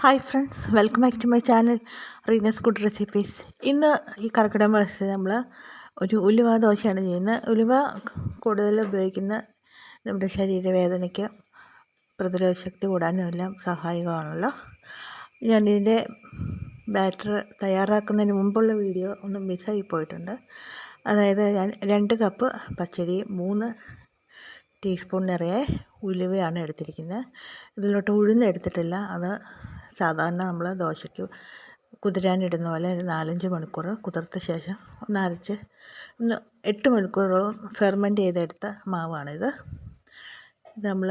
Hi friends welcome back to my channel Reena's good recipes ഇന്ന് ഈ കർക്കിടക മാസത്തിൽ നമ്മൾ ഒരു ഉലുവ ദോശയാണ് ചെയ്യുന്നത്. ഉലുവ കൂടുതൽ ഉപയോഗിക്കുന്ന നമ്മുടെ ശരീരവേദനയ്ക്ക് പ്രതിരോധ ശക്തി കൂടാനും എല്ലാം സഹായകമാണല്ലോ. ഞാനിതിന്റെ ബാറ്റർ തയ്യാറാക്കുന്നതിന് മുമ്പുള്ള വീഡിയോ ഒന്നും മിസ്സായി പോയിട്ടുണ്ട്. അതായത് ഞാൻ രണ്ട് കപ്പ് പച്ചരി മൂന്ന് ടീസ്പൂൺ നിറയെ ഉലുവയാണ് എടുത്തിരിക്കുന്നത്. ഇതിലോട്ട് ഉഴുന്ന് എടുത്തിട്ടില്ല. അത് സാധാരണ നമ്മൾ ദോശയ്ക്ക് കുതിരാനിടുന്ന പോലെ ഒരു നാലഞ്ച് മണിക്കൂർ കുതിർത്ത ശേഷം ഒന്ന് അരച്ച് ഒന്ന് എട്ട് മണിക്കൂറോളം ഫെർമെന്റ് ചെയ്തെടുത്ത മാവാണിത്. ഇത് നമ്മൾ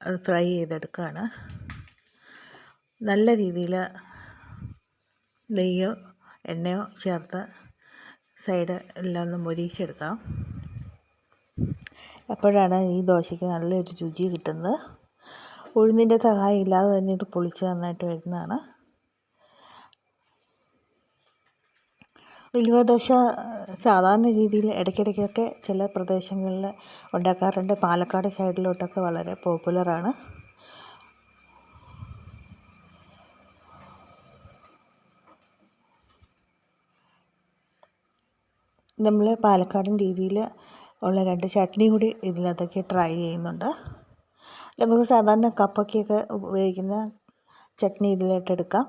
അത് ഫ്രൈ ചെയ്തെടുക്കുകയാണ് നല്ല രീതിയിൽ നെയ്യോ എണ്ണയോ ചേർത്ത് സൈഡ് എല്ലാം ഒന്ന് മൊരിയിച്ചെടുക്കാം അപ്പോഴാണ് ഈ ദോശയ്ക്ക് നല്ലൊരു രുചി കിട്ടുന്നത്. ഉഴുന്നിന്റെ സഹായം ഇല്ലാതെ തന്നെ ഇത് പൊളിച്ച് നന്നായിട്ട് വരുന്നതാണ്. ഉലുവ ദോശ സാധാരണ രീതിയിൽ ഇടയ്ക്കിടയ്ക്കൊക്കെ ചില പ്രദേശങ്ങളിൽ ഉണ്ടാക്കാറുണ്ട്. പാലക്കാട് സൈഡിലോട്ടൊക്കെ വളരെ പോപ്പുലറാണ് നമ്മൾ പാലക്കാടൻ രീതിയിൽ ഉള്ള രണ്ട് ചട്നി കൂടി ഇതിനകത്തേക്ക് ട്രൈ ചെയ്യുന്നുണ്ട്. നമുക്ക് സാധാരണ കപ്പയ്ക്കൊക്കെ ഉപയോഗിക്കുന്ന ചട്നി ഇതിലോട്ട് എടുക്കാം.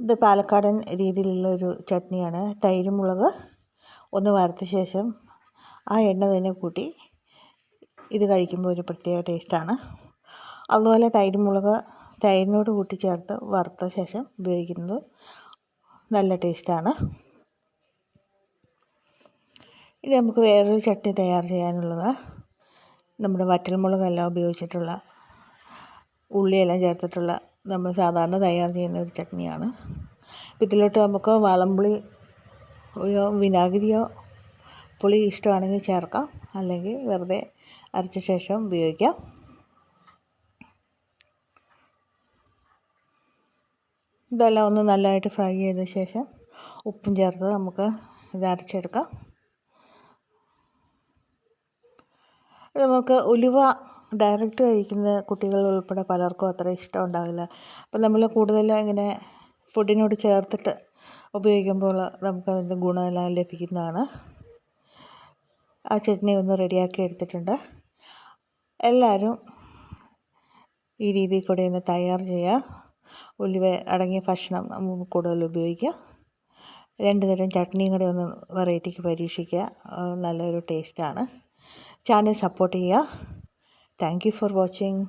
ഇത് പാലക്കാടൻ രീതിയിലുള്ള ഒരു ചട്നിയാണ്. തൈര് മുളക് ഒന്ന് വറുത്ത ശേഷം ആ എണ്ണ തന്നെ കൂട്ടി ഇത് കഴിക്കുമ്പോൾ ഒരു പ്രത്യേക ടേസ്റ്റാണ് അതുപോലെ തൈര് മുളക് തൈരിനോട് കൂട്ടി ചേർത്ത് വറുത്ത ശേഷം ഉപയോഗിക്കുന്നത് നല്ല ടേസ്റ്റാണ് ഇത് നമുക്ക് വേറൊരു ചട്നി തയ്യാർ ചെയ്യാനുള്ളത് നമ്മുടെ വറ്റൽമുളകെല്ലാം ഉപയോഗിച്ചിട്ടുള്ള ഉള്ളിയെല്ലാം ചേർത്തിട്ടുള്ള നമ്മൾ സാധാരണ തയ്യാർ ചെയ്യുന്ന ഒരു ചട്നിയാണ്. ഇതിലോട്ട് നമുക്ക് വളംപുളി വിനാഗിരിയോ പുളി ഇഷ്ടമാണെങ്കിൽ ചേർക്കാം. അല്ലെങ്കിൽ വെറുതെ അരച്ച ശേഷം ഉപയോഗിക്കാം. ഇതെല്ലാം ഒന്ന് നല്ലതായിട്ട് ഫ്രൈ ചെയ്ത ശേഷം ഉപ്പും ചേർത്ത് നമുക്ക് ഇത് അരച്ചെടുക്കാം. നമുക്ക് ഉലുവ ഡയറക്റ്റ് കഴിക്കുന്ന കുട്ടികൾ ഉൾപ്പെടെ പലർക്കും അത്ര ഇഷ്ടം ഉണ്ടാവില്ല. അപ്പം നമ്മൾ കൂടുതലും ഇങ്ങനെ ഫുഡിനോട് ചേർത്തിട്ട് ഉപയോഗിക്കുമ്പോൾ നമുക്കതിന്റെ ഗുണമെല്ലാം ലഭിക്കുന്നതാണ്. ആ ചട്നി ഒന്ന് റെഡിയാക്കി എടുത്തിട്ടുണ്ട്. എല്ലാവരും ഈ രീതിയിൽ കൂടെ ഒന്ന് തയ്യാർ ചെയ്യുക. ഉലുവ അടങ്ങിയ ഭക്ഷണം കൂടുതൽ ഉപയോഗിക്കുക. രണ്ട് തരം ചട്നിയും കൂടെ ഒന്ന് വെറൈറ്റിക്ക് പരീക്ഷിക്കുക. നല്ലൊരു ടേസ്റ്റാണ് ചാനൽ സപ്പോർട്ട് ചെയ്യുക താങ്ക് യു ഫോർ വാച്ചിങ്